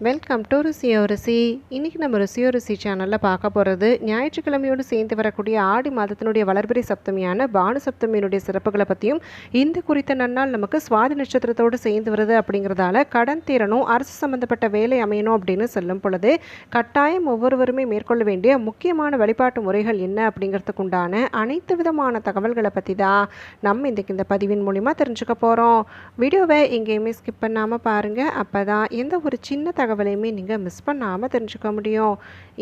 Welcome to ருசியோ ருசி இன்றைக்கி நம்ம ருசியோ ருசி சேனலில் பார்க்க போகிறது ஞாயிற்றுக்கிழமையோடு சேர்ந்து வரக்கூடிய ஆடி மாதத்தினுடைய வளர்பிறை சப்தமியான பானு சப்தமியினுடைய சிறப்புகளை பற்றியும் இந்த குறித்த நன்னாள் நமக்கு சுவாதி நட்சத்திரத்தோடு சேர்ந்து வருது அப்படிங்கிறதால கடன் தீரணும் அரசு சம்மந்தப்பட்ட வேலை அமையணும் அப்படின்னு சொல்லும் பொழுது கட்டாயம் ஒவ்வொருவருமே மேற்கொள்ள வேண்டிய முக்கியமான வழிபாட்டு முறைகள் என்ன அப்படிங்கிறதுக்கு உண்டான அனைத்து விதமான தகவல்களை பற்றி தான் நம்ம இன்றைக்கு இந்த பதிவின் மூலிமா தெரிஞ்சுக்க போகிறோம் வீடியோவை எங்கேயுமே ஸ்கிப் பண்ணாமல் பாருங்கள் அப்போ தான் எந்த ஒரு சின்ன தகவலையுமே நீங்கள் மிஸ் பண்ணாமல் தெரிஞ்சுக்க முடியும்.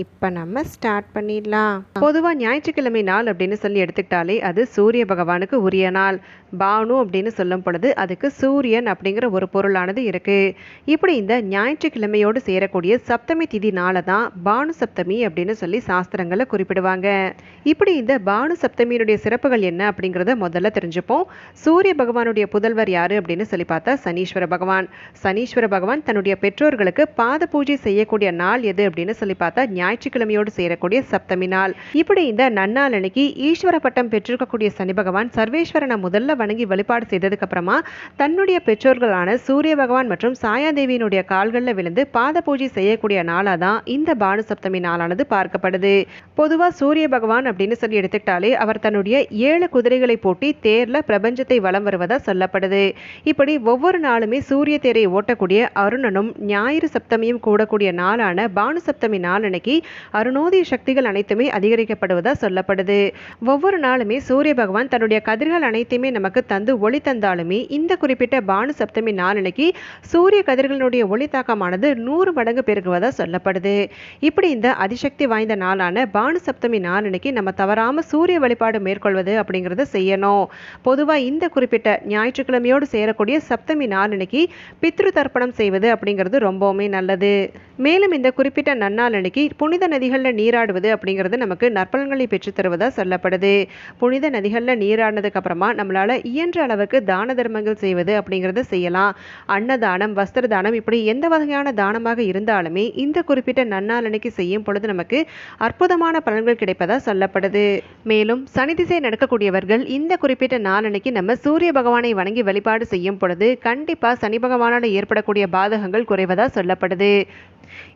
இப்போ நம்ம ஸ்டார்ட் பண்ணிடலாம். பொதுவாக ஞாயிற்றுக்கிழமை நாள் அப்படின்னு சொல்லி எடுத்துக்கிட்டாலே அது சூரிய பகவானுக்கு உரிய நாள். பானு அப்படின்னு சொல்லும் பொழுது அதுக்கு சூரியன் அப்படிங்கிற ஒரு பொருளானது இருக்குது இப்படி இந்த ஞாயிற்றுக்கிழமையோடு சேரக்கூடிய சப்தமி திதி நாளை தான் பானு சப்தமி அப்படின்னு சொல்லி சாஸ்திரங்களை குறிப்பிடுவாங்க. இப்படி இந்த பானு சப்தமியினுடைய சிறப்புகள் என்ன அப்படிங்கிறத முதல்ல தெரிஞ்சுப்போம். சூரிய பகவானுடைய புதல்வர் யாரு அப்படின்னு சொல்லி பார்த்தா சனீஸ்வர பகவான். சனீஸ்வர பகவான் தன்னுடைய பெற்றோர்களுக்கு பாத பூஜை செய்யக்கூடிய நாள் எது அப்படின்னு சொல்லி பார்த்தா ஞாயிற்றுக்கிழமையோடு சேரக்கூடிய சப்தமி நாள். இப்படி இந்த நன்னாள் அன்னைக்கு ஈஸ்வர பட்டம் பெற்றிருக்கக்கூடிய சனி பகவான் சர்வேஸ்வரனை முதல்ல வணங்கி வழிபாடு செய்ததுக்கு அப்புறமா தன்னுடைய பெற்றோர்களான சூரிய பகவான் மற்றும் சாயாதேவியினுடைய கால்களில் விழுந்து பாத பூஜை செய்யக்கூடிய நாளாக தான் இந்த பானு சப்தமி நாளானது பார்க்கப்படுது. பொதுவாக சூரிய பகவான் அப்படின்னு சொல்லி எடுத்துக்கிட்டாலே அவர் தன்னுடைய ஏழு குதிரைகளை போட்டி தேர்ல பிரபஞ்சத்தை வலம் வருவதா சொல்லப்படுது. இப்படி ஒவ்வொரு நாளுமே சூரிய தேரை ஓட்டக்கூடிய அருணனும் ஞாயிறு சப்தமியும் கூடக்கூடிய நாளான பானு சப்தமி நாள் அன்னைக்கு அருணோதய சக்திகள் அனைத்துமே அதிகரிக்கப்படுவதாக சொல்லப்படுது. ஒவ்வொரு நாளுமே சூரிய பகவான் தன்னுடைய கதிர்கள் அனைத்தையுமே நமக்கு தந்து ஒளி தந்தாலுமே இந்த குறிப்பிட்ட பானு சப்தமி நாள் அன்னைக்கு சூரிய கதிர்களுடைய ஒளி தாக்கமானது நூறு மடங்கு பெருகுவதாக சொல்லப்படுது. இப்படி இந்த அதிசக்தி வாய்ந்த நாளான பானு சப்தமி நாள் அன்னைக்கு நம்ம தவறாமல் சூரிய வழிபாடு மேற்கொள்வது அப்படிங்கிறத செய்யணும். பொதுவாக இந்த குறிப்பிட்ட ஞாயிற்றுக்கிழமையோடு சேரக்கூடிய சப்தமி நாள் அன்னைக்கு பித்ரு தர்ப்பணம் செய்வது அப்படிங்கிறது ரொம்பவுமே நல்லது. மேலும் இந்த குறிப்பிட்ட நன்னாள் அன்னைக்கு புனித நதிகளில் நீராடுவது அப்படிங்கிறது நமக்கு நற்பலன்களை பெற்றுத்தருவதாக சொல்லப்படுது. புனித நதிகளில் நீராடினதுக்கு அப்புறமா நம்மளால இயன்ற அளவுக்கு தான தர்மங்கள் செய்வது அப்படிங்கிறத செய்யலாம். அன்னதானம் வஸ்திர தானம் இப்படி எந்த வகையான தானமாக இருந்தாலுமே இந்த குறிப்பிட்ட நன்னாள் அன்னைக்கு செய்யும் பொழுது நமக்கு அற்புதமான பலன்கள் கிடைப்பதா சொல்லப்படுது. மேலும் சனி திசை நடக்கக்கூடியவர்கள் இந்த குறிப்பிட்ட நாள் அன்னைக்கு நம்ம சூரிய பகவானை வணங்கி வழிபாடு செய்யும் பொழுது கண்டிப்பா சனி பகவானால் ஏற்படக்கூடிய பாதகங்கள் குறைவதாக சொல்லப்படுது.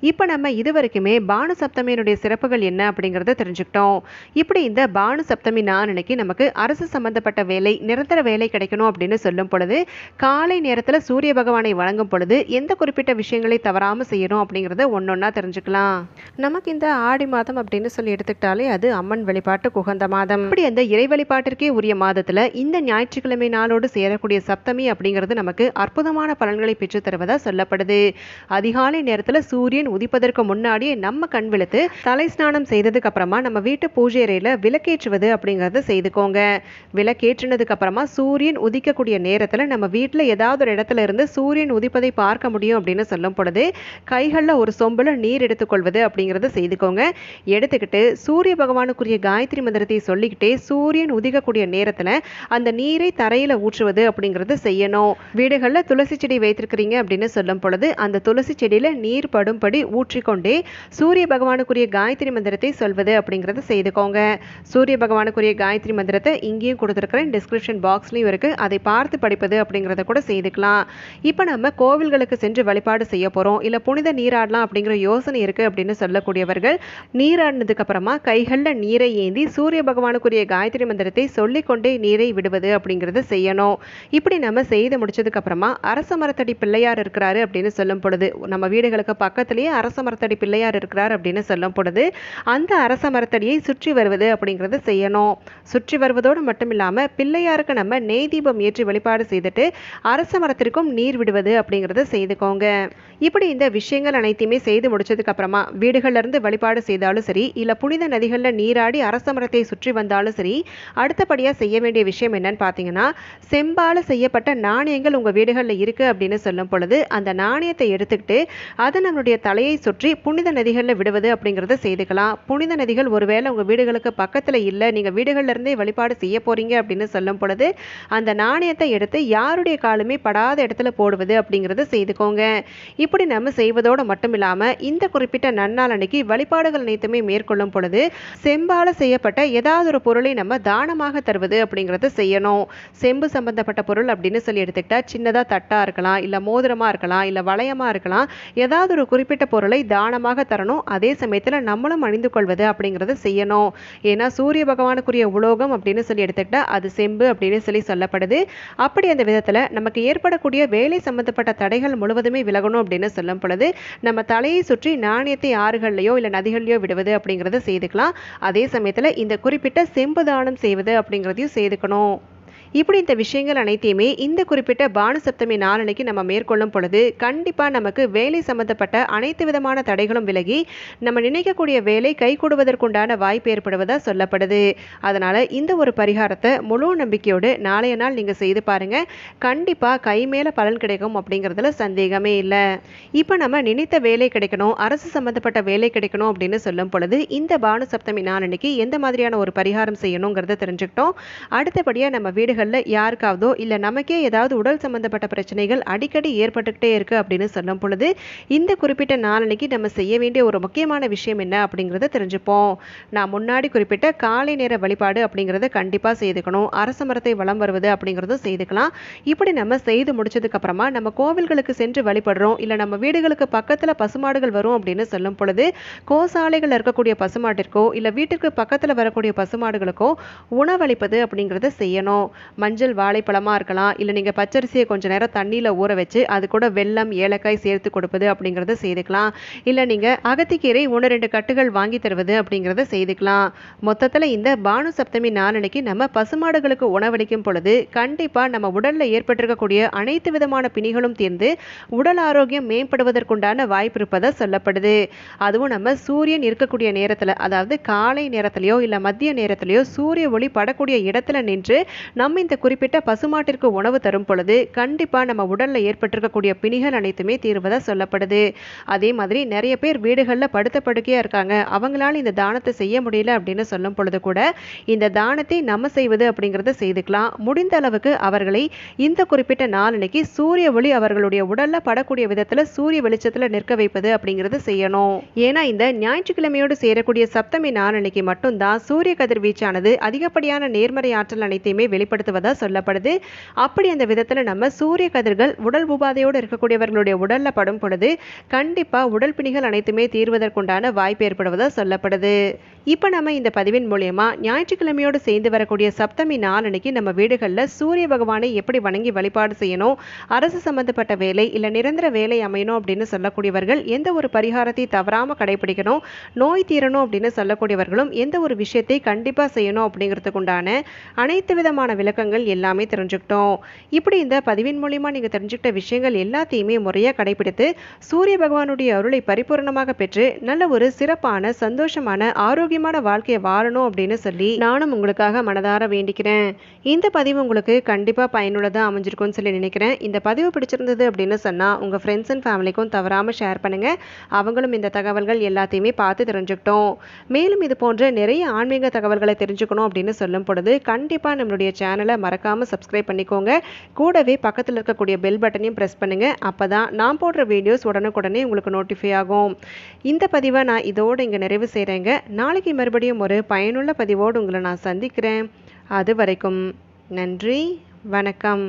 இப்போ நம்ம இது வரைக்குமே பானு சப்தமியினுடைய சிறப்புகள் என்ன அப்படிங்கிறத தெரிஞ்சுக்கிட்டோம். இப்படி இந்த பானு சப்தமி நாள் அன்னைக்கு நமக்கு அரசு சம்பந்தப்பட்ட வேலை நிரந்தர வேலை கிடைக்கணும் அப்படின்னு சொல்லும் பொழுது காலை நேரத்தில் சூரிய பகவானை வழங்கும் பொழுது எந்த குறிப்பிட்ட விஷயங்களை தவறாமல் செய்யணும் அப்படிங்கிறத ஒன்றொன்னா தெரிஞ்சுக்கலாம். நமக்கு இந்த ஆடி மாதம் அப்படின்னு சொல்லி எடுத்துக்கிட்டாலே அது அம்மன் வழிபாட்டு குகந்த மாதம். இப்படி அந்த இறை வழிபாட்டிற்கே உரிய மாதத்தில் இந்த ஞாயிற்றுக்கிழமை நாளோடு சேரக்கூடிய சப்தமி அப்படிங்கிறது நமக்கு அற்புதமான பலன்களை பெற்று தருவதா சொல்லப்படுது அதிகாலை நேரத்தில் சூரியன் உதிப்பதற்கு முன்னாடியே நம்ம கண் விழுத்து தலை ஸ்நானம் செய்ததுக்கு அப்புறமா நம்ம வீட்டு பூஜை அறையில் விளக்கேற்றுவது அப்படிங்கிறத செய்துக்கோங்க. விளக்கேற்றினதுக்கு அப்புறமா சூரியன் உதிக்கக்கூடிய நேரத்தில் நம்ம வீட்டில் ஏதாவது ஒரு இடத்துல இருந்து சூரியன் உதிப்பதை பார்க்க முடியும் அப்படின்னு சொல்லும் பொழுது கைகளில் ஒரு சொம்பில் நீர் எடுத்துக்கொள்வது அப்படிங்கிறத செய்துக்கோங்க. எடுத்துக்கிட்டு சூரிய பகவானுக்குரிய காயத்ரி மந்திரத்தை சொல்லிக்கிட்டே சூரியன் உதிக்கக்கூடிய நேரத்தில் அந்த நீரை தரையில் ஊற்றுவது அப்படிங்கிறது செய்யணும். வீடுகளில் துளசி செடி வைத்திருக்கிறீங்க அப்படின்னு சொல்லும் பொழுது அந்த துளசி செடியில் நீர் படும்படி ஊற்றிக்கொண்டே சூரிய பகவானுக்குரிய காயத்ரி மந்திரத்தை சொல்வது அப்படிங்கிறத செய்துக்கோங்க. சூரிய பகவானுக்குரிய காயத்ரி மந்திரத்தை இங்கேயும் கொடுத்துருக்குறேன். டிஸ்கிரிப்ஷன் பாக்ஸ்லையும் இருக்குது அதை பார்த்து படிப்பது அப்படிங்கிறத கூட செய்துக்கலாம். இப்போ நம்ம கோவில்களுக்கு சென்று வழிபாடு செய்ய போகிறோம் இல்லை புனித நீராடலாம் அப்படிங்கிற யோசனை இருக்குது அப்படின்னு சொல்லக்கூடியவர்கள் நீராடினதுக்கப்புறமா கைகளில் நீரை ஏந்தி சூரிய பகவானுக்குரிய காயத்ரி மந்திரத்தை சொல்லிக்கொண்டே நீரை விடுவது அப்படிங்கிறத செய்யணும். இப்படி நம்ம செய்து முடிச்சதுக்கு அப்புறமா அரச மரத்தடி பிள்ளையார் இருக்கிறாரு அப்படின்னு சொல்லும் பொழுது நம்ம வீடுகளுக்கு பக்கத்திலேயே அரச மரத்தடி பிள்ளையார் இருக்கிறார் அப்படின்னு சொல்லும் பொழுது அந்த அரச மரத்தடியை சுற்றி வருவது அப்படிங்கிறத செய்யணும். சுற்றி வருவதோடு மட்டும் இல்லாமல் பிள்ளையாருக்கு நம்ம நெய் தீபம் ஏற்றி வழிபாடு செய்துட்டு அரச மரத்திற்கும் நீர் விடுவது அப்படிங்கிறத செய்துக்கோங்க. இப்படி இந்த விஷயங்கள் அனைத்தையுமே செய்து முடிச்சதுக்கு அப்புறமா வீடுகள்ல இருந்து வழிபாடு செய்தாலும் சரி இல்லை புனித நதிகளில் நீராடி அரச மரத்தை சுற்றி வந்தாலும் சரி அடுத்தபடியாக செய்ய வேண்டிய விஷயம் என்னன்னு பார்த்தீங்கன்னா செம்பால் செய்யப்பட்ட நாணயங்கள் உங்கள் வீடுகளில் இருக்குது அப்படின்னு சொல்லும் பொழுது அந்த நாணயத்தை எடுத்துக்கிட்டு அதை நம்மளுடைய தலையை சுற்றி புனித நதிகளில் விடுவது அப்படிங்கிறத செய்துக்கலாம். புனித நதிகள் ஒருவேளை உங்கள் வீடுகளுக்கு பக்கத்தில் இல்லை நீங்கள் வீடுகளிலிருந்தே வழிபாடு செய்ய போகிறீங்க அப்படின்னு சொல்லும் பொழுது அந்த நாணயத்தை எடுத்து யாருடைய காலுமே படாத இடத்துல போடுவது அப்படிங்கிறத செய்துக்கோங்க. இப்படி நம்ம செய்வதோடு மட்டும் இல்லாமல் இந்த குறிப்பிட்ட நன்னாள் அன்னைக்கு வழிபாடுகள் அனைத்துமே மேற்கொள்ளும் பொழுது செம்பால் செய்யப்பட்ட ஏதாவது ஒரு பொருளை நம்ம தானமாக தருவது அப்படிங்கிறத செய்யணும். செம்பு சம்பந்தப்பட்ட பொருள் அப்படின்னு சொல்லி எடுத்துக்கிட்டா சின்னதாக தட்டாக இருக்கலாம் இல்லை மோதிரமாக இருக்கலாம் இல்லை வளையமாக இருக்கலாம். ஏதாவது ஒரு குறிப்பிட்ட பொருளை தானமாக தரணும் அதே சமயத்தில் நம்மளும் அணிந்து கொள்வது அப்படிங்கிறத செய்யணும். ஏன்னா சூரிய பகவானுக்குரிய உலோகம் அப்படின்னு சொல்லி எடுத்துக்கிட்டா அது செம்பு அப்படின்னு சொல்லி சொல்லப்படுது. அப்படி அந்த விதத்தில் நமக்கு ஏற்படக்கூடிய வேலை சம்பந்தப்பட்ட தடைகள் முழுவதுமே விலகணும் அப்படின்னு சொல்லும் பொழுது நம்ம தலையை சுற்றி நாணயத்தை ஆறுகள்லையோ இல்லை நதிகள்லையோ விடுவது அப்படிங்கிறத செய்துக்கலாம். அதே சமயத்தில் இந்த குறிப்பிட்ட செம்பு தானம் செய்வது அப்படிங்கிறதையும் செய்துக்கணும். இப்படி இந்த விஷயங்கள் அனைத்தையுமே இந்த குறிப்பிட்ட பானு சப்தமி நாளனைக்கு நம்ம மேற்கொள்ளும் பொழுது கண்டிப்பாக நமக்கு வேலை சம்பந்தப்பட்ட அனைத்து விதமான தடைகளும் விலகி நம்ம நினைக்கக்கூடிய வேலை கைகூடுவதற்குண்டான வாய்ப்பு ஏற்படுவதாக சொல்லப்படுது. அதனால் இந்த ஒரு பரிகாரத்தை முழு நம்பிக்கையோடு நாளைய நாள் நீங்கள் செய்து பாருங்கள் கண்டிப்பாக கை மேலே பலன் கிடைக்கும் அப்படிங்கிறதுல சந்தேகமே இல்லை. இப்போ நம்ம நினைத்த வேலை கிடைக்கணும் அரசு சம்பந்தப்பட்ட வேலை கிடைக்கணும் அப்படின்னு சொல்லும் பொழுது இந்த பானு சப்தமி நாளனைக்கு எந்த மாதிரியான ஒரு பரிகாரம் செய்யணுங்கிறத தெரிஞ்சுக்கிட்டோம். அடுத்தபடியாக நம்ம வீடுகளில் யாருக்காவதோ இல்லை நமக்கே ஏதாவது உடல் சம்பந்தப்பட்ட பிரச்சனைகள் அடிக்கடி ஏற்பட்டுக்கிட்டே இருக்கு அப்படின்னு சொல்லும் பொழுது இந்த குறிப்பிட்ட நாளன்னைக்கு நம்ம செய்ய வேண்டிய ஒரு முக்கியமான விஷயம் என்ன அப்படிங்கிறத தெரிஞ்சுப்போம். நான் முன்னாடி குறிப்பிட்ட காலை நேர வழிபாடு அப்படிங்கிறத கண்டிப்பாக செய்துக்கணும். அரச மரத்தை வளம் வருவது அப்படிங்கிறதும் செய்துக்கலாம். இப்படி நம்ம செய்து முடிச்சதுக்கு அப்புறமா நம்ம கோவில்களுக்கு சென்று வழிபடுறோம் இல்லை நம்ம வீடுகளுக்கு பக்கத்தில் பசுமாடுகள் வரும் அப்படின்னு சொல்லும் பொழுது கோசாலைகள் இருக்கக்கூடிய பசுமாட்டிற்கோ இல்லை வீட்டிற்கு பக்கத்தில் வரக்கூடிய பசுமாடுகளுக்கோ உணவளிப்பது அப்படிங்கிறத செய்யணும். மஞ்சள் வாழைப்பழமாக இருக்கலாம் இல்லை நீங்கள் பச்சரிசியை கொஞ்சம் நேரம் தண்ணியில் ஊற வச்சு அது கூட வெல்லம் ஏலக்காய் சேர்த்து கொடுப்பது அப்படிங்கிறத செய்துக்கலாம். இல்லை நீங்கள் அகத்திக்கீரை ஒன்று ரெண்டு கட்டுகள் வாங்கி தருவது அப்படிங்கிறத செய்துக்கலாம். மொத்தத்தில் இந்த பானு சப்தமி நாளனைக்கு நம்ம பசுமாடுகளுக்கு உணவளிக்கும் பொழுது கண்டிப்பாக நம்ம உடலில் ஏற்பட்டிருக்கக்கூடிய அனைத்து விதமான பிணிகளும் தீர்ந்து உடல் ஆரோக்கியம் மேம்படுவதற்குண்டான வாய்ப்பு இருப்பதாக சொல்லப்படுது. அதுவும் நம்ம சூரியன் இருக்கக்கூடிய நேரத்தில் அதாவது காலை நேரத்திலையோ இல்லை மதிய நேரத்திலையோ சூரிய ஒளி படக்கூடிய இடத்துல நின்று நம்ம இந்த குறிப்பிட்ட பசுமாட்டிற்கு உணவு தரும் பொழுது கண்டிப்பாக நம்ம உடலில் ஏற்பட்டிருக்கக்கூடிய பிணிகள் அனைத்துமே தீர்வதாக சொல்லப்படுது. அதே மாதிரி நிறைய பேர் வீடுகளில் படுத்த படுக்கையாக இருக்காங்க. அவங்களால இந்த தானத்தை செய்ய முடியல அப்படின்னு சொல்லும் பொழுது கூட இந்த தானத்தை நம்ம செய்வது அப்படிங்கிறத செய்துக்கலாம். முடிந்த அளவுக்கு அவர்களை இந்த குறிப்பிட்ட நாளன்னைக்கு சூரிய ஒளி அவர்களுடைய உடலில் படக்கூடிய விதத்தில் சூரிய வெளிச்சத்தில் நிற்க வைப்பது அப்படிங்கிறது செய்யணும். ஏன்னா இந்த ஞாயிற்றுக்கிழமையோடு சேரக்கூடிய சப்தமி நாளன்னைக்கு மட்டும்தான் சூரிய கதிர்வீச்சானது அதிகப்படியான நேர்மறை ஆற்றல் அனைத்தையுமே ஏற்படுத்துவதாக சொல்லப்படுது. அப்படி அந்த விதத்தில் நம்ம சூரிய கதிர்கள் உடல் உபாதையோடு இருக்கக்கூடியவர்களுடைய உடலில் படும் பொழுது கண்டிப்பாக உடல் பிணிகள் அனைத்துமே தீர்வதற்குண்டான வாய்ப்பு ஏற்படுவதாக சொல்லப்படுது. இப்போ நம்ம இந்த பதிவின் மூலயமா ஞாயிற்றுக்கிழமையோடு சேர்ந்து வரக்கூடிய சப்தமி நாளனைக்கு நம்ம வீடுகளில் சூரிய பகவானை எப்படி வணங்கி வழிபாடு செய்யணும் அரசு சம்பந்தப்பட்ட வேலை இல்லை நிரந்தர வேலை அமையணும் அப்படின்னு சொல்லக்கூடியவர்கள் எந்த ஒரு பரிகாரத்தை தவறாமல் கடைபிடிக்கணும் நோய் தீரணும் அப்படின்னு சொல்லக்கூடியவர்களும் எந்த ஒரு விஷயத்தை கண்டிப்பாக செய்யணும் அப்படிங்கிறதுக்குண்டான அனைத்து விதமான பழக்கங்கள் எல்லாமே தெரிஞ்சுக்கிட்டோம். இப்படி இந்த பதிவின் மூலிமா நீங்கள் தெரிஞ்சுக்கிட்ட விஷயங்கள் எல்லாத்தையுமே முறையாக கடைபிடித்து சூரிய பகவானுடைய அருளை பரிபூரணமாக பெற்று நல்ல ஒரு சிறப்பான சந்தோஷமான ஆரோக்கியமான வாழ்க்கையை வாழணும் அப்படின்னு சொல்லி நானும் உங்களுக்காக மனதார வேண்டிக்கிறேன். இந்த பதிவு உங்களுக்கு கண்டிப்பாக பயனுள்ளதாக அமைஞ்சிருக்கும்னு சொல்லி நினைக்கிறேன். இந்த பதிவு பிடிச்சிருந்தது அப்படின்னு சொன்னால் உங்கள் ஃப்ரெண்ட்ஸ் அண்ட் ஃபேமிலிக்கும் தவறாமல் ஷேர் பண்ணுங்கள் அவங்களும் இந்த தகவல்கள் எல்லாத்தையுமே பார்த்து தெரிஞ்சுக்கிட்டோம். மேலும் இது போன்ற நிறைய ஆன்மீக தகவல்களை தெரிஞ்சுக்கணும் அப்படின்னு சொல்லும் பொழுது கண்டிப்பாக நம்மளுடைய சேனல் சேனலை மறக்காமல் சப்ஸ்கிரைப் பண்ணிக்கோங்க. கூடவே பக்கத்தில் இருக்கக்கூடிய பெல் பட்டனையும் ப்ரெஸ் பண்ணுங்கள் அப்போ தான் நான் போடுற வீடியோஸ் உடனுக்குடனே உங்களுக்கு நோட்டிஃபை ஆகும். இந்த பதிவை நான் இதோடு இங்கே நிறைவு செய்கிறேங்க நாளைக்கு மறுபடியும் ஒரு பயனுள்ள பதிவோடு உங்களை நான் சந்திக்கிறேன். அது வரைக்கும் நன்றி வணக்கம்.